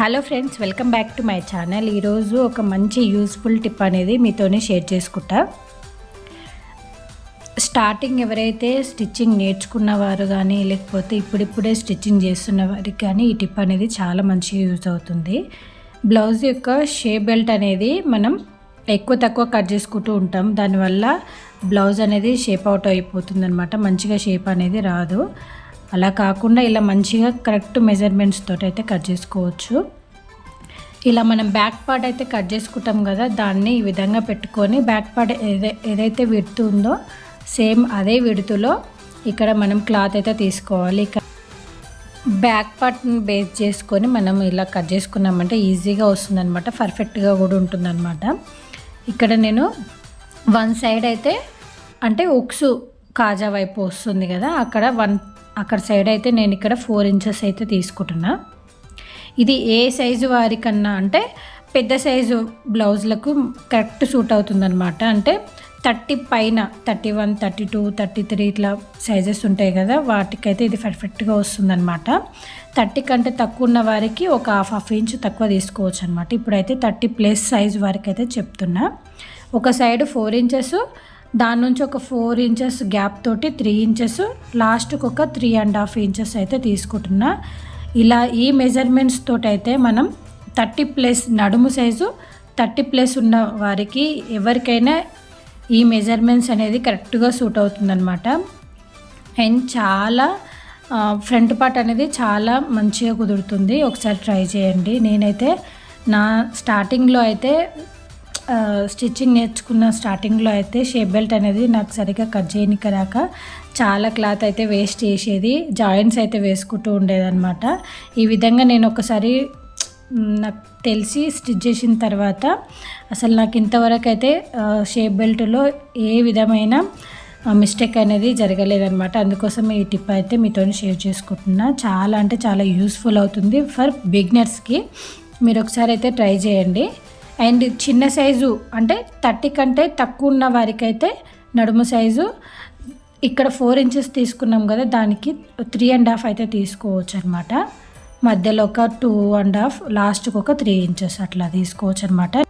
Hello friends welcome back to my channel. ఈరోజు ఒక మంచి యూస్ఫుల్ టిప్ అనేది మీతోనే షేర్ చేసుకుంటా. స్టార్టింగ్ ఎవరైతే స్టిచ్చింగ్ నేర్చుకున్నవారు కానీ లేకపోతే ఇప్పుడిప్పుడే స్టిచ్చింగ్ చేస్తున్న వారికి కానీ ఈ టిప్ అనేది చాలా మంచిగా యూజ్ అవుతుంది. బ్లౌజ్ యొక్క షేప్ బెల్ట్ అనేది మనం ఎక్కువ తక్కువ కట్ చేసుకుంటూ ఉంటాం. దానివల్ల బ్లౌజ్ అనేది షేప్ అవుట్ అయిపోతుంది అనమాట మంచిగా షేప్ అనేది రాదు. అలా కాకుండా ఇలా మంచిగా కరెక్ట్ మెజర్మెంట్స్ తోటి అయితే కట్ చేసుకోవచ్చు. ఇలా మనం బ్యాక్ పార్ట్ అయితే కట్ చేసుకుంటాం కదా దాన్ని ఈ విధంగా పెట్టుకొని బ్యాక్ పార్ట్ ఏదై ఏదైతే విడుతు ఉందో సేమ్ అదే విడుతులో ఇక్కడ మనం క్లాత్ అయితే తీసుకోవాలి. ఇక బ్యాక్ పార్ట్ని బేస్ చేసుకొని మనం ఇలా కట్ చేసుకున్నామంటే ఈజీగా వస్తుందన్నమాట పర్ఫెక్ట్గా కూడా ఉంటుందన్నమాట. ఇక్కడ నేను వన్ సైడ్ అయితే అంటే ఉక్సు కాజా వైపు వస్తుంది కదా అక్కడ వన్ అక్కడ సైడ్ అయితే నేను ఇక్కడ ఫోర్ ఇంచెస్ అయితే తీసుకుంటున్నా. ఇది ఏ సైజు వారికన్నా అంటే పెద్ద సైజు బ్లౌజ్లకు కరెక్ట్ సూట్ అవుతుందన్నమాట. అంటే థర్టీ పైన thirty one thirty two thirty three ఇట్లా సైజెస్ ఉంటాయి కదా వాటికైతే ఇది పర్ఫెక్ట్గా వస్తుందన్నమాట. థర్టీ కంటే తక్కువ ఉన్న వారికి ఒక హాఫ్ హాఫ్ ఇంచ్ తక్కువ తీసుకోవచ్చు అనమాట ఇప్పుడైతే థర్టీ ప్లస్ సైజ్ వరకు అయితే చెప్తున్నా. ఒక సైడ్ ఫోర్ ఇంచెస్ దాని నుంచి ఒక ఫోర్ ఇంచెస్ గ్యాప్ తోటి త్రీ ఇంచెస్ లాస్ట్కి ఒక త్రీ అండ్ హాఫ్ ఇంచెస్ అయితే తీసుకుంటున్నా. ఇలా ఈ మెజర్మెంట్స్ తోటైతే అయితే మనం థర్టీ ప్లస్ నడుము సైజు థర్టీ ప్లస్ ఉన్న వారికి ఎవరికైనా ఈ మెజర్మెంట్స్ అనేది కరెక్ట్గా సూట్ అవుతుందన్నమాట. అండ్ చాలా ఫ్రంట్ పార్ట్ అనేది చాలా మంచిగా కుదురుతుంది. ఒకసారి ట్రై చేయండి. నేనైతే నా స్టార్టింగ్లో అయితే స్టిచ్చింగ్ నేర్చుకున్న స్టార్టింగ్లో అయితే షేప్ బెల్ట్ అనేది నాకు సరిగ్గా కట్ చేయనికి రాక చాలా క్లాత్ అయితే వేస్ట్ చేసేది జాయింట్స్ అయితే వేసుకుంటూ ఉండేదన్నమాట. ఈ విధంగా నేను ఒకసారి నాకు తెలిసి స్టిచ్ చేసిన తర్వాత అసలు నాకు ఇంతవరకు అయితే షేప్ బెల్ట్లో ఏ విధమైన మిస్టేక్ అనేది జరగలేదన్నమాట. అందుకోసం ఈ టిప్ అయితే మీతో షేర్ చేసుకుంటున్నా. చాలా అంటే చాలా యూస్ఫుల్ అవుతుంది ఫర్ బిగినర్స్కి. మీరు ఒకసారి అయితే ట్రై చేయండి. అండ్ చిన్న సైజు అంటే థర్టీ కంటే తక్కువ ఉన్న వారికైతే నడుము సైజు. ఇక్కడ ఫోర్ ఇంచెస్ తీసుకున్నాం కదా దానికి త్రీ అండ్ హాఫ్ అయితే తీసుకోవచ్చు అనమాట మధ్యలో ఒక టూ అండ్ హాఫ్ లాస్ట్కి ఒక త్రీ ఇంచెస్ అట్లా తీసుకోవచ్చు అనమాట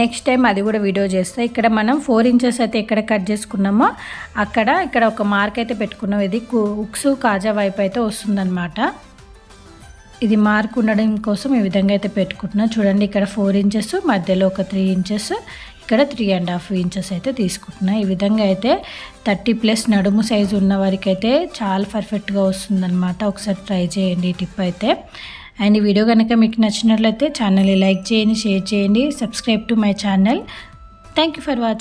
నెక్స్ట్ టైం అది కూడా వీడియో చేస్తే. ఇక్కడ మనం ఫోర్ ఇంచెస్ అయితే ఎక్కడ కట్ చేసుకున్నామో అక్కడ ఇక్కడ ఒక మార్క్ అయితే పెట్టుకున్నాం. ఇది ఉక్స్ కాజా వైపు అయితే వస్తుందన్నమాట ఇది మార్క్ ఉండడం కోసం ఈ విధంగా అయితే పెట్టుకుంటున్నా. చూడండి ఇక్కడ ఫోర్ ఇంచెస్ మధ్యలో ఒక త్రీ ఇంచెస్ ఇక్కడ త్రీ అండ్ హాఫ్ ఇంచెస్ అయితే తీసుకుంటున్నా. ఈ విధంగా అయితే థర్టీ ప్లస్ నడుము సైజు ఉన్న వారికైతే చాలా పర్ఫెక్ట్గా వస్తుందన్నమాట. ఒకసారి ట్రై చేయండి ఈ టిప్ అయితే. అండ్ ఈ వీడియో కనుక మీకు నచ్చినట్లయితే ఛానల్ని లైక్ చేయండి షేర్ చేయండి subscribe to my channel. Thank you for watching